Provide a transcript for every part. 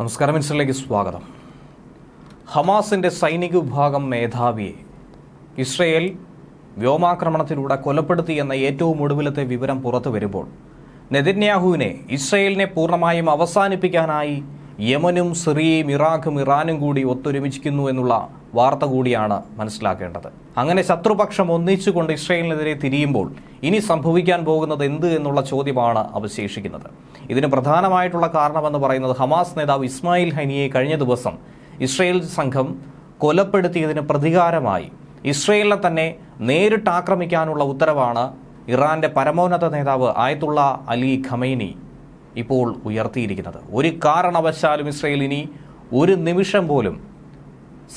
നമസ്കാരം മിനിസ്റ്ററിലേക്ക് സ്വാഗതം. ഹമാസിന്റെ സൈനിക വിഭാഗം മേധാവിയെ ഇസ്രയേൽ വ്യോമാക്രമണത്തിലൂടെ കൊലപ്പെടുത്തി എന്ന ഏറ്റവും ഒടുവിലത്തെ വിവരം പുറത്തു വരുമ്പോൾ നെതന്യാഹുവിനെ ഇസ്രയേലിനെ പൂർണമായും അവസാനിപ്പിക്കാനായി യമനും സിറിയയും ഇറാഖും ഇറാനും കൂടി ഒത്തൊരുമിച്ചിരിക്കുന്നു എന്നുള്ള വാർത്ത കൂടിയാണ് മനസ്സിലാക്കേണ്ടത്. അങ്ങനെ ശത്രുപക്ഷം ഒന്നിച്ചുകൊണ്ട് ഇസ്രയേലിനെതിരെ തിരിയുമ്പോൾ ഇനി സംഭവിക്കാൻ പോകുന്നത് എന്ത് എന്നുള്ള ചോദ്യമാണ് അവശേഷിക്കുന്നത്. ഇതിന് പ്രധാനമായിട്ടുള്ള കാരണമെന്ന് പറയുന്നത് ഹമാസ് നേതാവ് ഇസ്മായിൽ ഹനിയെ കഴിഞ്ഞ ദിവസം ഇസ്രയേൽ സംഘം കൊലപ്പെടുത്തിയതിന് പ്രതികാരമായി ഇസ്രയേലിനെ തന്നെ നേരിട്ട് ആക്രമിക്കാനുള്ള ഉത്തരവാണ് ഇറാന്റെ പരമോന്നത നേതാവ് ആയത്തുള്ള അലി ഖമൈനി ഇപ്പോൾ ഉയർത്തിയിരിക്കുന്നത്. ഒരു കാരണവശാലും ഇസ്രയേൽ ഇനി ഒരു നിമിഷം പോലും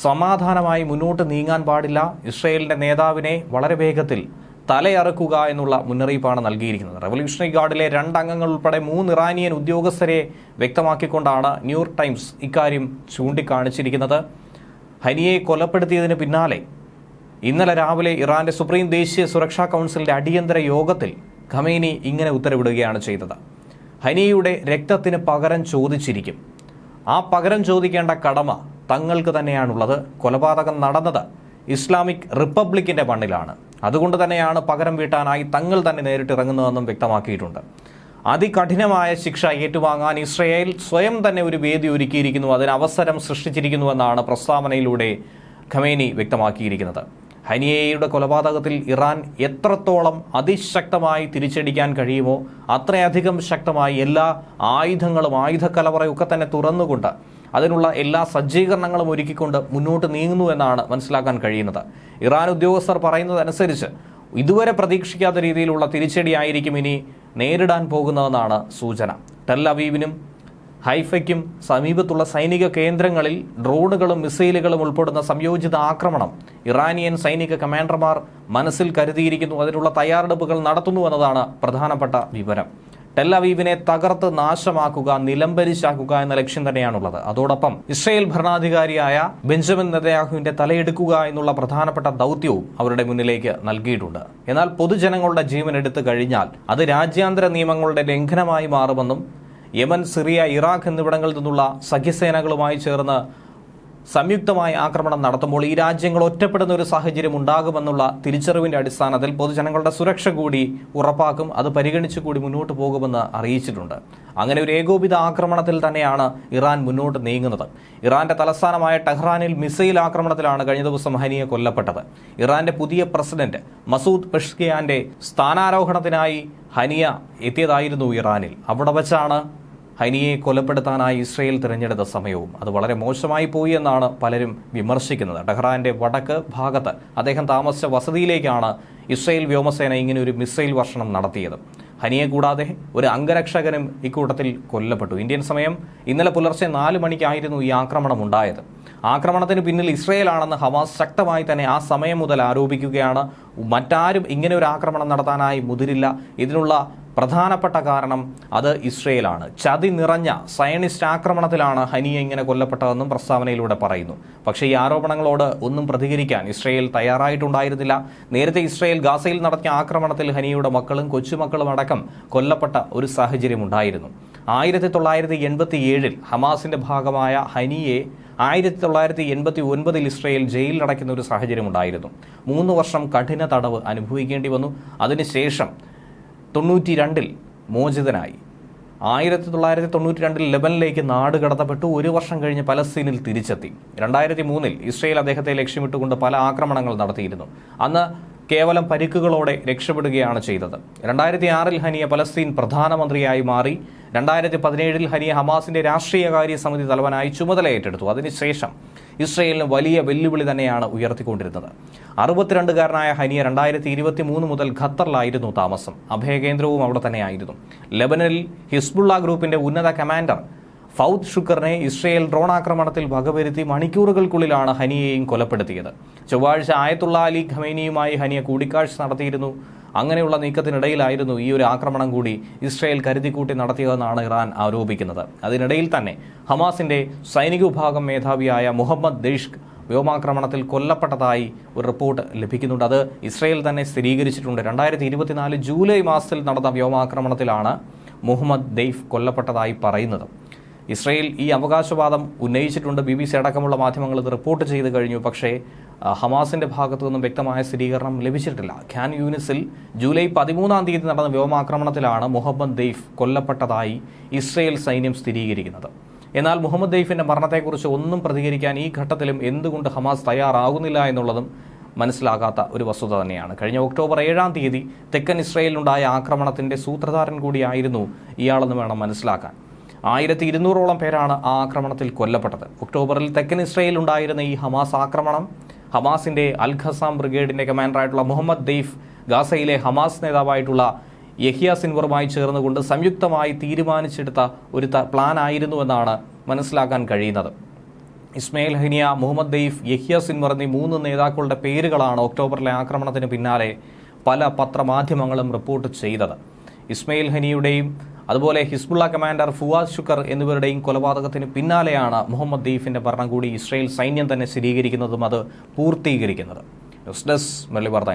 സമാധാനമായി മുന്നോട്ട് നീങ്ങാൻ പാടില്ല. ഇസ്രയേലിന്റെ നേതാവിനെ വളരെ വേഗത്തിൽ തലയറക്കുക എന്നുള്ള മുന്നറിയിപ്പാണ് നൽകിയിരിക്കുന്നത്. റവല്യൂഷണറി ഗാർഡിലെ രണ്ടംഗങ്ങൾ ഉൾപ്പെടെ മൂന്ന് ഇറാനിയൻ ഉദ്യോഗസ്ഥരെ വ്യക്തമാക്കിക്കൊണ്ടാണ് ന്യൂയോർക്ക് ടൈംസ് ഇക്കാര്യം ചൂണ്ടിക്കാണിച്ചിരിക്കുന്നത്. ഹനിയെ കൊലപ്പെടുത്തിയതിന് പിന്നാലെ ഇന്നലെ രാവിലെ ഇറാന്റെ സുപ്രീം ദേശീയ സുരക്ഷാ കൗൺസിലിന്റെ അടിയന്തര യോഗത്തിൽ ഖമേനി ഇങ്ങനെ ഉത്തരവിടുകയാണ് ചെയ്തത്. ഹനിയുടെ രക്തത്തിന് പകരം ചോദിച്ചിരിക്കും. ആ പകരം ചോദിക്കേണ്ട കടമ തങ്ങൾക്ക് തന്നെയാണുള്ളത് കൊലപാതകം നടന്നത് ഇസ്ലാമിക് റിപ്പബ്ലിക്കിന്റെ മണ്ണിലാണ്. അതുകൊണ്ട് തന്നെയാണ് പകരം വീട്ടാനായി തങ്ങൾ തന്നെ നേരിട്ടിറങ്ങുന്നതെന്നും വ്യക്തമാക്കിയിട്ടുണ്ട്. അതികഠിനമായ ശിക്ഷ ഏറ്റുവാങ്ങാൻ ഇസ്രയേൽ സ്വയം തന്നെ ഒരു വേദി ഒരുക്കിയിരിക്കുന്നു. അതിന് അവസരം സൃഷ്ടിച്ചിരിക്കുന്നുവെന്നാണ് പ്രസ്താവനയിലൂടെ ഖമേനി വ്യക്തമാക്കിയിരിക്കുന്നത്. ഹനിയയുടെ കൊലപാതകത്തിൽ ഇറാൻ എത്രത്തോളം അതിശക്തമായി തിരിച്ചടിക്കാൻ കഴിയുമോ അത്രയധികം ശക്തമായി എല്ലാ ആയുധങ്ങളും ആയുധക്കലവറയൊക്കെ തന്നെ തുറന്നുകൊണ്ട് അതിനുള്ള എല്ലാ സജ്ജീകരണങ്ങളും ഒരുക്കിക്കൊണ്ട് മുന്നോട്ട് നീങ്ങുന്നു എന്നാണ് മനസ്സിലാക്കാൻ കഴിയുന്നത്. ഇറാൻ ഉദ്യോഗസ്ഥർ പറയുന്നതനുസരിച്ച് ഇതുവരെ പ്രതീക്ഷിക്കാത്ത രീതിയിലുള്ള തിരിച്ചടിയായിരിക്കും ഇനി നേരിടാൻ പോകുന്നതെന്നാണ് സൂചന. ടെൽ അവീവിനും ഹൈഫയ്ക്കും സമീപത്തുള്ള സൈനിക കേന്ദ്രങ്ങളിൽ ഡ്രോണുകളും മിസൈലുകളും ഉൾപ്പെടുന്ന സംയോജിത ആക്രമണം ഇറാനിയൻ സൈനിക കമാൻഡർമാർ മനസ്സിൽ കരുതിയിരിക്കുന്നു. അതിനുള്ള തയ്യാറെടുപ്പുകൾ നടത്തുന്നു എന്നതാണ് പ്രധാനപ്പെട്ട വിവരം. ടെൽ അവീവിനെ തകർത്ത് നാശമാക്കുക നിലംപരിശാക്കുക എന്ന ലക്ഷ്യം തന്നെയാണുള്ളത്. അതോടൊപ്പം ഇസ്രയേൽ ഭരണാധികാരിയായ ബെഞ്ചമിൻ നെതയാഹുവിന്റെ തലയെടുക്കുക എന്നുള്ള പ്രധാനപ്പെട്ട ദൗത്യവും അവരുടെ മുന്നിലേക്ക് നൽകിയിട്ടുണ്ട്. എന്നാൽ പൊതുജനങ്ങളുടെ ജീവൻ എടുത്തു കഴിഞ്ഞാൽ അത് രാജ്യാന്തര നിയമങ്ങളുടെ ലംഘനമായി മാറുമെന്നും യമൻ സിറിയ ഇറാഖ് എന്നിവിടങ്ങളിൽ നിന്നുള്ള സഖ്യസേനകളുമായി ചേർന്ന് സംയുക്തമായി ആക്രമണം നടത്തുമ്പോൾ ഈ രാജ്യങ്ങൾ ഒറ്റപ്പെടുന്ന ഒരു സാഹചര്യം ഉണ്ടാകുമെന്നുള്ള തിരിച്ചറിവിന്റെ അടിസ്ഥാനത്തിൽ പൊതുജനങ്ങളുടെ സുരക്ഷ കൂടി ഉറപ്പാക്കും അത് പരിഗണിച്ചു കൂടി മുന്നോട്ട് പോകുമെന്ന് അറിയിച്ചിട്ടുണ്ട്. അങ്ങനെ ഒരു ഏകോപിത ആക്രമണത്തിൽ തന്നെയാണ് ഇറാൻ മുന്നോട്ട് നീങ്ങുന്നത്. ഇറാന്റെ തലസ്ഥാനമായ ടെഹ്റാനിൽ മിസൈൽ ആക്രമണത്തിലാണ് കഴിഞ്ഞ ദിവസം ഹനിയെ കൊല്ലപ്പെട്ടത്. ഇറാന്റെ പുതിയ പ്രസിഡന്റ് മസൂദ് പെഷ്കിയാന്റെ സ്ഥാനാരോഹണത്തിനായി ഹനിയ എത്തിയതായിരുന്നു ഇറാനിൽ. അവിടെ വച്ചാണ് ഹനിയെ കൊലപ്പെടുത്താനായി ഇസ്രയേൽ തിരഞ്ഞെടുത്ത സമയവും അത് വളരെ മോശമായി പോയി എന്നാണ് പലരും വിമർശിക്കുന്നത്. ടെഹ്റാന്റെ വടക്ക് ഭാഗത്ത് അദ്ദേഹം താമസിച്ച വസതിയിലേക്കാണ് ഇസ്രയേൽ വ്യോമസേന ഇങ്ങനെ ഒരു മിസൈൽ വർഷണം നടത്തിയത്. ഹനിയെ കൂടാതെ ഒരു അംഗരക്ഷകനും ഇക്കൂട്ടത്തിൽ കൊല്ലപ്പെട്ടു. ഇന്ത്യൻ സമയം ഇന്നലെ പുലർച്ചെ നാല് മണിക്കായിരുന്നു ഈ ആക്രമണം ഉണ്ടായത്. ആക്രമണത്തിന് പിന്നിൽ ഇസ്രയേലാണെന്ന് ഹമാസ് ശക്തമായി തന്നെ ആ സമയം മുതൽ ആരോപിക്കുകയാണ്. മറ്റാരും ഇങ്ങനെ ഒരു ആക്രമണം നടത്താനായി മുതിരില്ല. ഇതിനുള്ള പ്രധാനപ്പെട്ട കാരണം അത് ഇസ്രയേലാണ്. ചതി നിറഞ്ഞ സയനിസ്റ്റ് ആക്രമണത്തിലാണ് ഹനിയ ഇങ്ങനെ കൊല്ലപ്പെട്ടതെന്നും പ്രസ്താവനയിലൂടെ പറയുന്നു. പക്ഷേ ഈ ആരോപണങ്ങളോട് ഒന്നും പ്രതികരിക്കാൻ ഇസ്രയേൽ തയ്യാറായിട്ടുണ്ടായിരുന്നില്ല. നേരത്തെ ഇസ്രയേൽ ഗാസയിൽ നടത്തിയ ആക്രമണത്തിൽ ഹനിയയുടെ മക്കളും കൊച്ചുമക്കളും അടക്കം കൊല്ലപ്പെട്ട ഒരു സാഹചര്യം ഉണ്ടായിരുന്നു ആയിരത്തി തൊള്ളായിരത്തി എൺപത്തി ഏഴിൽ ഹമാസിന്റെ ഭാഗമായ ഹനിയെ ആയിരത്തി തൊള്ളായിരത്തി എൺപത്തി ഒൻപതിൽ ഇസ്രയേൽ ജയിലിലടയ്ക്കുന്ന ഒരു സാഹചര്യം ഉണ്ടായിരുന്നു. മൂന്ന് വർഷം കഠിന തടവ് അനുഭവിക്കേണ്ടി വന്നു. അതിനുശേഷം തൊണ്ണൂറ്റി രണ്ടിൽ മോചിതനായി. ആയിരത്തി തൊള്ളായിരത്തി തൊണ്ണൂറ്റി രണ്ടിൽ ലെബനിലേക്ക് നാട് കടത്തപ്പെട്ടു. ഒരു വർഷം കഴിഞ്ഞ് പലസ്തീനിൽ തിരിച്ചെത്തി. രണ്ടായിരത്തി മൂന്നിൽ ഇസ്രയേൽ അദ്ദേഹത്തെ ലക്ഷ്യമിട്ടുകൊണ്ട് പല ആക്രമണങ്ങൾ നടത്തിയിരുന്നു. അന്ന് കേവലം പരിക്കുകളോടെ രക്ഷപ്പെടുകയാണ് ചെയ്തത്. രണ്ടായിരത്തി ആറിൽ ഹനിയ പലസ്തീൻ പ്രധാനമന്ത്രിയായി മാറി. രണ്ടായിരത്തി പതിനേഴിൽ ഹനിയ ഹമാസിന്റെ രാഷ്ട്രീയകാര്യ സമിതി തലവനായി ചുമതല ഏറ്റെടുത്തു അതിനുശേഷം ഇസ്രയേലിന് വലിയ വെല്ലുവിളി തന്നെയാണ് ഉയർത്തിക്കൊണ്ടിരുന്നത്. അറുപത്തിരണ്ടുകാരനായ ഹനിയ രണ്ടായിരത്തി ഇരുപത്തി മൂന്ന് മുതൽ ഖത്തറിലായിരുന്നു താമസം. അഭയകേന്ദ്രവും അവിടെ തന്നെയായിരുന്നു. ലെബനനിൽ ഹിസ്ബുള്ള ഗ്രൂപ്പിന്റെ ഉന്നത കമാൻഡർ ഫൗദ് ഷുക്കറിനെ ഇസ്രയേൽ ഡ്രോൺ ആക്രമണത്തിൽ വകവരുത്തി മണിക്കൂറുകൾക്കുള്ളിലാണ് ഹനിയെയും കൊലപ്പെടുത്തിയത്. ചൊവ്വാഴ്ച ആയത്തുള്ള അലി ഖമേനിയുമായി ഹനിയ കൂടിക്കാഴ്ച നടത്തിയിരുന്നു. അങ്ങനെയുള്ള നീക്കത്തിനിടയിലായിരുന്നു ഈ ഒരു ആക്രമണം കൂടി ഇസ്രയേൽ കരുതിക്കൂട്ടി നടത്തിയതെന്നാണ് ഇറാൻ ആരോപിക്കുന്നത്. അതിനിടയിൽ തന്നെ ഹമാസിന്റെ സൈനിക വിഭാഗം മേധാവിയായ മുഹമ്മദ് ദേഷ്ഖ് വ്യോമാക്രമണത്തിൽ കൊല്ലപ്പെട്ടതായി ഒരു റിപ്പോർട്ട് ലഭിക്കുന്നുണ്ട്. അത് ഇസ്രയേൽ തന്നെ സ്ഥിരീകരിച്ചിട്ടുണ്ട്. രണ്ടായിരത്തി ഇരുപത്തിനാല് ജൂലൈ മാസത്തിൽ നടന്ന വ്യോമാക്രമണത്തിലാണ് മുഹമ്മദ് ദെയ്ഫ് കൊല്ലപ്പെട്ടതായി പറയുന്നത്. ഇസ്രയേൽ ഈ അവകാശവാദം ഉന്നയിച്ചിട്ടുണ്ട്. ബി ബി സി അടക്കമുള്ള മാധ്യമങ്ങൾ ഇത് റിപ്പോർട്ട് ചെയ്ത് കഴിഞ്ഞു. പക്ഷേ ഹമാസിന്റെ ഭാഗത്തു നിന്നും വ്യക്തമായ സ്ഥിരീകരണം ലഭിച്ചിട്ടില്ല. ഖാൻ യൂനിസിൽ ജൂലൈ പതിമൂന്നാം തീയതി നടന്ന വ്യോമാക്രമണത്തിലാണ് മുഹമ്മദ് ദെയ്ഫ് കൊല്ലപ്പെട്ടതായി ഇസ്രയേൽ സൈന്യം സ്ഥിരീകരിക്കുന്നത്. എന്നാൽ മുഹമ്മദ് ദെയ്ഫിന്റെ മരണത്തെക്കുറിച്ച് ഒന്നും പ്രതികരിക്കാൻ ഈ ഘട്ടത്തിലും എന്തുകൊണ്ട് ഹമാസ് തയ്യാറാകുന്നില്ല എന്നുള്ളതും മനസ്സിലാകാത്ത ഒരു വസ്തുത തന്നെയാണ്. കഴിഞ്ഞ ഒക്ടോബർ ഏഴാം തീയതി തെക്കൻ ഇസ്രയേലിലുണ്ടായ ആക്രമണത്തിന്റെ സൂത്രധാരൻ കൂടിയായിരുന്നു ഇയാളെന്ന് വേണം മനസ്സിലാക്കാൻ. ആയിരത്തി ഇരുന്നൂറോളം പേരാണ് ആ ആക്രമണത്തിൽ കൊല്ലപ്പെട്ടത്. ഒക്ടോബറിൽ തെക്കൻ ഇസ്രയേലിൽ ഉണ്ടായിരുന്ന ഈ ഹമാസ് ആക്രമണം ഹമാസിന്റെ അൽ ഖസാം ബ്രിഗേഡിന്റെ കമാൻഡറായിട്ടുള്ള മുഹമ്മദ് ദെയ്ഫ് ഗാസയിലെ ഹമാസ് നേതാവായിട്ടുള്ള യഹിയ സിൻവറുമായി ചേർന്നുകൊണ്ട് സംയുക്തമായി തീരുമാനിച്ചെടുത്ത ഒരു പ്ലാൻ ആയിരുന്നു എന്നാണ് മനസ്സിലാക്കാൻ കഴിയുന്നത്. Ismail Haniyeh Mohammed Deif Yahya Sinwar എന്നീ മൂന്ന് നേതാക്കളുടെ പേരുകളാണ് ഒക്ടോബറിലെ ആക്രമണത്തിന് പിന്നാലെ പല പത്രമാധ്യമങ്ങളും റിപ്പോർട്ട് ചെയ്തത്. ഇസ്മയിൽ ഹനിയുടെയും അതുപോലെ ഹിസ്ബുള്ള കമാൻഡർ ഫുവാസ് ഷുക്കർ എന്നിവരുടെയും കൊലപാതകത്തിന് പിന്നാലെയാണ് മുഹമ്മദ് ദീഫിന്റെ ഭരണം കൂടി ഇസ്രയേൽ സൈന്യം തന്നെ സ്ഥിരീകരിക്കുന്നതും അത് പൂർത്തീകരിക്കുന്നത്. ന്യൂസ് ഡെസ്ക് മെർലി വാർത്ത